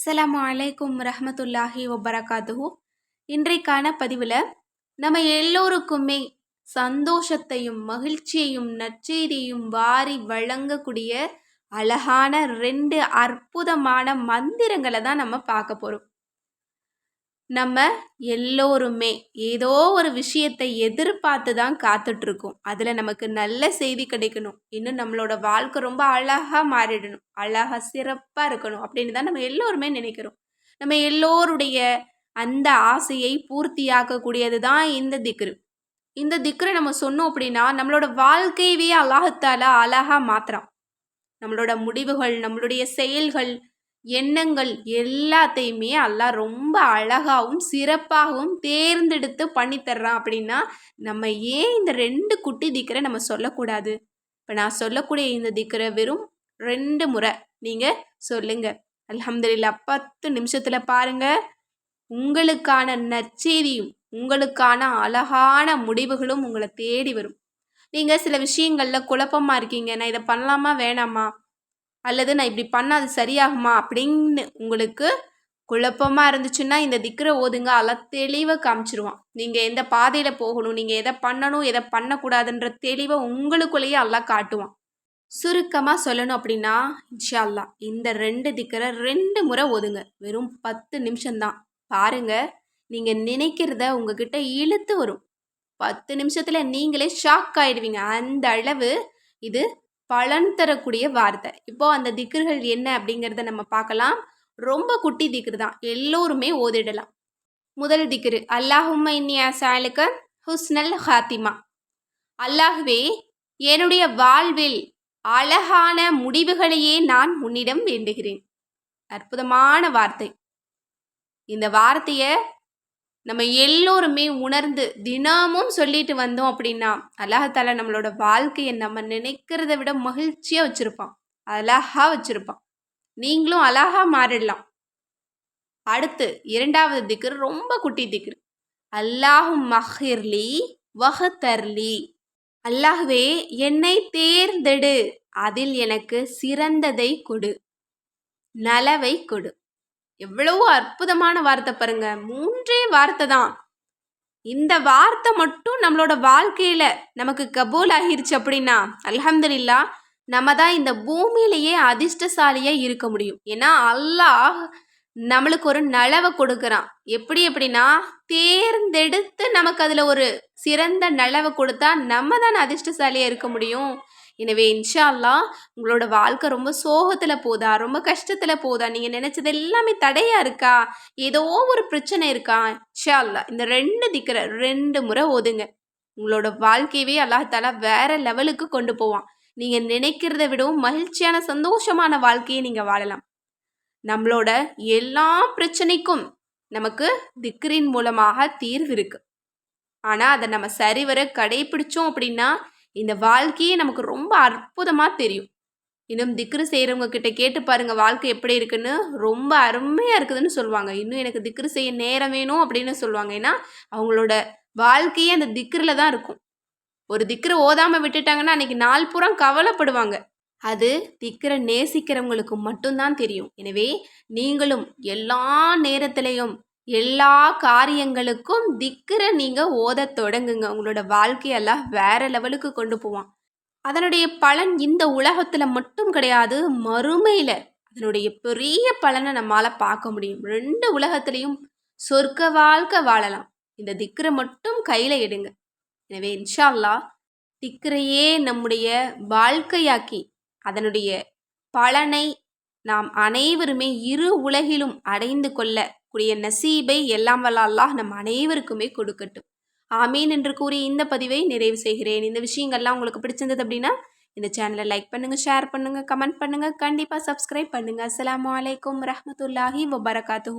அஸ்லாம் அலைக்கும் ரஹமத்துல்லாஹி வபரகாத்துஹு. இன்றைக்கான பதிவில் நம்ம எல்லோருக்குமே சந்தோஷத்தையும் மகிழ்ச்சியையும் நற்செய்தியையும் வாரி வழங்கக்கூடிய அழகான ரெண்டு அற்புதமான மந்திரங்களை தான் நம்ம பார்க்க போகிறோம் நம்ம எல்லோருமே ஏதோ ஒரு விஷயத்தை எதிர்பார்த்து தான் காத்துட்ருக்கோம். அதில் நமக்கு நல்ல செய்தி கிடைக்கணும். இன்னும் நம்மளோட வாழ்க்கை ரொம்ப அழகாக மாறிடணும். அழகாக சிறப்பாக இருக்கணும் அப்படின்னு தான் நம்ம எல்லோருமே நினைக்கிறோம். நம்ம எல்லோருடைய அந்த ஆசையை பூர்த்தியாக்கக்கூடியது தான் இந்த திக்ரு. இந்த திக்ரை நம்ம சொன்னோம் அப்படின்னா நம்மளோட வாழ்க்கையவே அழகத்தால் அழகாக மாத்திரம் நம்மளோட முடிவுகள் நம்மளுடைய செயல்கள் எண்ணங்கள் எல்லாத்தையுமே அல்லாஹ் ரொம்ப அழகாகவும் சிறப்பாகவும் தேர்ந்தெடுத்து பண்ணித்தர்றான் அப்படின்னா நம்ம ஏன் இந்த ரெண்டு குட்டி திக்கரை நம்ம சொல்லக்கூடாது? இப்போ நான் சொல்லக்கூடிய இந்த திக்கரை வெறும் ரெண்டு முறை நீங்கள் சொல்லுங்கள் அலமதுல்லா பத்து நிமிஷத்தில் பாருங்கள் உங்களுக்கான நற்செய்தியும் உங்களுக்கான அழகான முடிவுகளும் உங்களை தேடி வரும். நீங்கள் சில விஷயங்களில் குழப்பமாக இருக்கீங்க. நான் இதை பண்ணலாமா? வேணாமா? அல்லது நான் இப்படி பண்ணால் அது சரியாகுமா அப்படின்னு உங்களுக்கு குழப்பமாக இருந்துச்சுன்னா இந்த திக்கரை ஓதுங்க அல்ல தெளிவாக காமிச்சிருவான். நீங்கள் எந்த பாதையில் போகணும் நீங்கள் எதை பண்ணணும் எதை பண்ணக்கூடாதுன்ற தெளிவை உங்களுக்குள்ளேயே அல்லா காட்டுவான். சுருக்கமாக சொல்லணும் அப்படின்னா இன்ஷா அல்லா இந்த ரெண்டு திக்கரை ரெண்டு முறை ஓதுங்க. வெறும் பத்து நிமிஷம்தான். பாருங்க நீங்கள் நினைக்கிறத உங்ககிட்ட இழுத்து வரும். பத்து நிமிஷத்தில் நீங்களே ஷாக் ஆயிடுவீங்க. அந்த அளவு இது பலன் தரக்கூடிய வார்த்தை. இப்போ அந்த திக்குகள் என்ன அப்படிங்கிறத நம்ம பார்க்கலாம். ரொம்ப குட்டி திக்ரு தான். எல்லோருமே ஓதிடலாம். முதல் திக்ரு அல்லாஹும்ம இன்னியா சாலுக்க ஹுஸ்னல் ஹாத்திமா. அல்லாஹுவே என்னுடைய வாழ்வில் அழகான முடிவுகளையே நான் உன்னிடம் வேண்டுகிறேன். அற்புதமான வார்த்தை. இந்த வார்த்தையை நம்ம எல்லோருமே உணர்ந்து தினமும் சொல்லிட்டு வந்தோம் அப்படின்னா அல்லாஹால நம்மளோட வாழ்க்கையை நம்ம நினைக்கிறத விட மகிழ்ச்சியாக வச்சுருப்பான். அழகா வச்சுருப்பான். நீங்களும் அழகா மாறிடலாம். அடுத்து இரண்டாவது திக்கர் ரொம்ப குட்டி திக்கர் அல்லாஹும் மஹிர்லி வஹத்தர்லி அல்லாஹுவே என்னை தேர்ந்தெடு. அதில் எனக்கு சிறந்ததை கொடு. நலவை கொடு. எவ்வளவோ அற்புதமான வார்த்தை பாருங்க. மூன்றே வார்த்தை தான். இந்த வார்த்தை மட்டும் நம்மளோட வாழ்க்கையில் நமக்கு கபூல் ஆகிருச்சு அப்படின்னா அலமதுல்லா நம்ம தான் இந்த பூமியிலேயே அதிர்ஷ்டசாலியாக இருக்க முடியும். ஏன்னா அல்லாஹ் நம்மளுக்கு ஒரு நலவை கொடுக்குறான். எப்படி எப்படின்னா தேர்ந்தெடுத்து நமக்கு அதில் ஒரு சிறந்த நலவை கொடுத்தா நம்ம தான் அதிர்ஷ்டசாலியாக இருக்க முடியும். எனவே இன்ஷா அல்லா உங்களோட வாழ்க்கை ரொம்ப சோகத்தில் போதா ரொம்ப கஷ்டத்தில் போதா? நீங்கள் நினச்சது எல்லாமே தடையாக இருக்கா? ஏதோ ஒரு பிரச்சனை இருக்கா? இன்ஷா அல்லா இந்த ரெண்டு திக்கிற ரெண்டு முறை ஓதுங்க. உங்களோட வாழ்க்கையவே அல்லாஹாலா வேற லெவலுக்கு கொண்டு போவான். நீங்கள் நினைக்கிறத விடவும் மகிழ்ச்சியான சந்தோஷமான வாழ்க்கையை நீங்கள் வாழலாம். நம்மளோட எல்லா பிரச்சனைக்கும் நமக்கு திக்ரின் மூலமாக தீர்வு இருக்குது ஆனால் அதை நம்ம சரிவர கடைபிடிச்சோம் அப்படின்னா இந்த வாழ்க்கையே நமக்கு ரொம்ப அற்புதமாக தெரியும். இன்னும் திக்ரு செய்கிறவங்க கிட்ட கேட்டு பாருங்கள் வாழ்க்கை எப்படி இருக்குன்னு? ரொம்ப அருமையாக இருக்குதுன்னு சொல்லுவாங்க. இன்னும் எனக்கு திக்ரு செய்ய நேரம் வேணும் அப்படின்னு சொல்லுவாங்க. ஏன்னா அவங்களோட வாழ்க்கையே அந்த திக்ரில் தான் இருக்கும். ஒரு திக்ரு ஓதாமல் விட்டுட்டாங்கன்னா அன்றைக்கி நாள் புறம் கவலைப்படுவாங்க. அது திக்கரை நேசிக்கிறவங்களுக்கு மட்டும்தான் தெரியும். எனவே நீங்களும் எல்லா நேரத்திலையும் எல்லா காரியங்களுக்கும் திக்கரை நீங்கள் ஓத தொடங்குங்க. உங்களோட வாழ்க்கையெல்லாம் வேற லெவலுக்கு கொண்டு போவான். அதனுடைய பலன் இந்த உலகத்தில் மட்டும் கிடையாது மறுமையில் அதனுடைய பெரிய பலனை நம்மளால் பார்க்க முடியும். ரெண்டு உலகத்துலேயும் சொர்க்க வாழ்க்கை வாழலாம். இந்த திக்கரை மட்டும் கையில் எடுங்க. எனவே இன்ஷால்லா திக்கரையே நம்முடைய வாழ்க்கையாக்கி அதனுடைய பலனை நாம் அனைவருமே இரு உலகிலும் அடைந்து கொள்ள கூடிய நசீபை எல்லாம் வல்ல அல்லாஹ் நம் அனைவருக்குமே கொடுக்கட்டும். ஆமீன் என்று கூறி இந்த பதிவை நிறைவு செய்கிறேன். இந்த விஷயங்கள்லாம் உங்களுக்கு பிடிச்சிருந்தது அப்படின்னா இந்த சேனலை லைக் பண்ணுங்கள் ஷேர் பண்ணுங்கள் கமெண்ட் பண்ணுங்கள் கண்டிப்பாக சப்ஸ்கிரைப் பண்ணுங்கள் அஸ்லாம் வலைக்கம் ரஹமத்துல்லாஹி வபரகாத்து